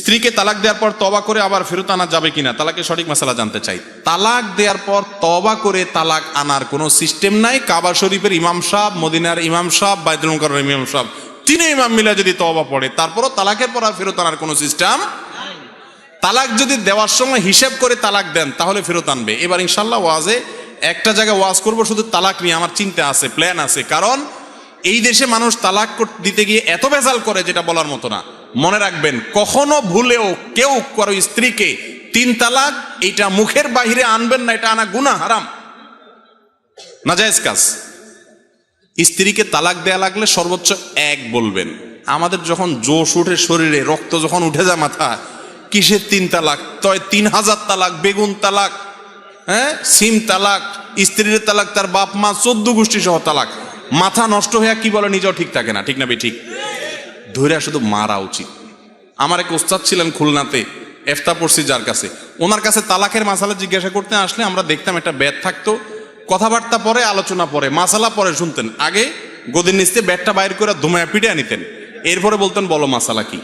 স্ত্রীকে তালাক দেওয়ার পর তবা করে আবার ফেরত আনা যাবে কিনা, তালাকের সঠিক মশালা জানতে চাই। তালাক দেওয়ার পর তবা করে তালাক আনার কোনো সিস্টেম নাই। কাবা শরীফের ইমাম সাহ মদিনার ইমাম সাহ বাইতুল মুকাররমের ইমাম সাহ তিনে ইমাম মিলে যদি তবা পড়ে, তারপরও তালাকের পর আর ফেরত আনার কোনো সিস্টেম তালাক যদি দেওয়ার সময় হিসাব করে তালাক দেন, তাহলে ফেরত আনবে। এবার ইনশাল্লাহ ওয়াজে একটা জায়গায় ওয়াজ করব, শুধু তালাক নিয়ে আমার চিন্তা আছে, প্ল্যান আছে। কারণ এই দেশে মানুষ তালাক দিতে গিয়ে এত ভেজাল করে যেটা বলার মতো না। মনে রাখবেন, কখনো ভুলেও কেউ কারও স্ত্রীকে তিন তালাক, এটা মুখের বাহিরে আনবেন না, এটা আনা গুনা হারাম। নাজায়েজ কাজ। স্ত্রীকে তালাক দেয়া লাগলে সর্বোচ্চ এক বলবেন, আমাদের যখন জোশ উঠে শরীরে, রক্ত যখন উঠে যায় মাথা, কিসের তিন তালাক? তয় তিন হাজার তালাক, বেগুন তালাক হ্যাঁ? সিম তালাক, স্ত্রীর তালাক, তার বাপ মা চোদ্দ গোষ্ঠী সহ তালাক। মাথা নষ্ট হয়ে কি বলে নিজেও ঠিক থাকে না, ঠিক না বে ঠিক ধৈর্য শুধু মারা উচিত। আমার এক ওস্তাদ ছিলেন খুলনাতে এফতা পড়ছি যার কাছে। ওনার কাছে তালাকের মাসালা জিজ্ঞাসা করতে আসলে আমরা দেখতাম একটা ব্যাট থাকতো, কথাবার্তা পরে, আলোচনা পরে, মাসালা পরে শুনতেন। আগে গদির নিচতে ব্যাটটা বাইর করে ধুমায়া পিটে নিতেন। এরপরে বলতেন, বলো মাসালা কি?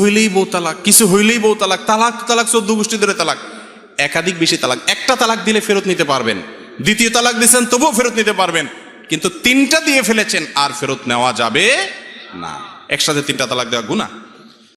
হইলেই বউ তালাক, কিছু হইলেই বউ তালাক তালাক তালাক, চোদ্দ গোষ্ঠী ধরে তালাক। একাধিক বেশি তালাক, একটা তালাক দিলে ফেরত নিতে পারবেন। দ্বিতীয় তালাক দিচ্ছেন তবুও ফেরত নিতে পারবেন। কিন্তু তিনটা দিয়ে ফেলেছেন আর ফেরত নেওয়া যাবে না। একসাথে তিনটা তালাক দেওয়া গুণা